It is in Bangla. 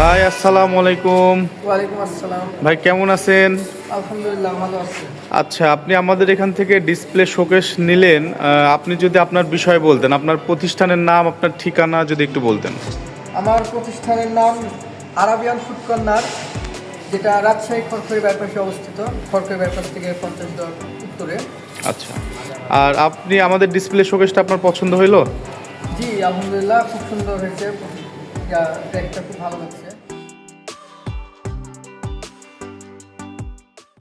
ভাই আসসালামু আলাইকুম। ওয়ালাইকুম আসসালাম। ভাই কেমন আছেন? আলহামদুলিল্লাহ ভালো আছি। আচ্ছা আপনি আমাদের এখান থেকে ডিসপ্লে শোকেস নিলেন। আপনি যদি আপনার বিষয় বলতেন আপনার প্রতিষ্ঠানের নাম আপনার ঠিকানা যদি একটু বলতেন। আমার প্রতিষ্ঠানের নাম আরাবিয়ান ফুড কর্নার যেটা রাজশাহী খড়খড়ি বাইপাসে অবস্থিত। খড়খড়ি বাইপাস থেকে পঞ্চাশ দর উত্তরে। আচ্ছা আর আপনি আমাদের ডিসপ্লে শোকেসটা আপনার পছন্দ হইল? জি আলহামদুলিল্লাহ খুব সুন্দর হয়েছে। ইয়া, দেখতে খুব ভালো লাগছে।